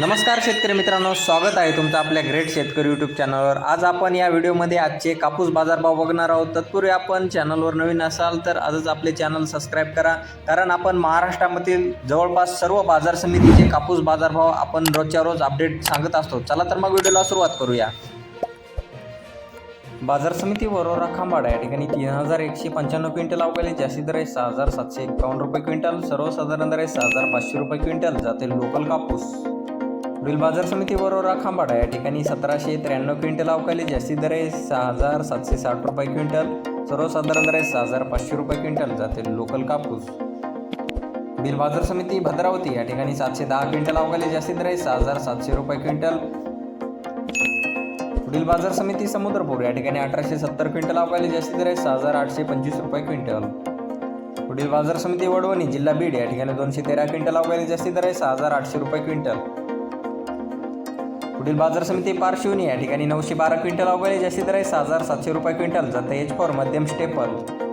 नमस्कार शेतकरी मित्रांनो स्वागत आहे तुमचं आपल्या ग्रेट शेतकरी यूट्यूब चॅनलवर आज आपण या व्हिडिओमध्ये आजचे कापूस बाजारभाव बघणार आहोत. तत्पूर्वी आपण चॅनलवर नवीन असाल तर आजच आपले चॅनल सबस्क्राईब करा. कारण आपण महाराष्ट्रामधील जवळपास सर्व बाजार समितीचे कापूस बाजारभाव आपण रोजच्या रोज अपडेट सांगत असतो. चला तर मग व्हिडिओला सुरुवात करूया. बाजार समिती वरोरा खांबाडा या ठिकाणी तीन हजार एकशे पंच्याण्णव क्विंटल अवकाळी जास्ती दर आहे. सहा हजार सातशे एकावन्न रुपये क्विंटल सर्वसाधारण दर आहे. सहा हजार पाचशे रुपये क्विंटल जाते लोकल कापूस. पुढील बाजार समिती वरोरा खांबाडा या ठिकाणी सतराशे त्र्याण्णव क्विंटल अवकाळी जास्ती दर आहे. सहा हजार सातशे साठ रुपये क्विंटल. सर्वसाधारण दर आहे सहा हजार पाचशे रुपये क्विंटल. जाते लोकल कापूस. पुढील बाजार समिती भद्रावती या ठिकाणी सातशे दहा क्विंटल अवकाळी जास्ती दर आहे. सहा हजार सातशे रुपये क्विंटल. पुढील बाजार समिती समुद्रपूर या ठिकाणी अठराशे सत्तर क्विंटल अवकाळी जास्ती दर आहे. सहा हजार आठशे पंचवीस रुपये क्विंटल. पुढील बाजार समिती वडवणी जिल्हा बीड या ठिकाणी दोनशे तेरा क्विंटल अवकाळी जास्ती दर आहे. सहा हजार आठशे रुपये क्विंटल. पुढील बाजार समिती पार्श्वनी या ठिकाणी नऊशे बारा क्विंटल अवघड जास्ती दर आहे. सहा हजार सातशे रुपये क्विंटल जाता. एच फॉर मध्यम स्टेपल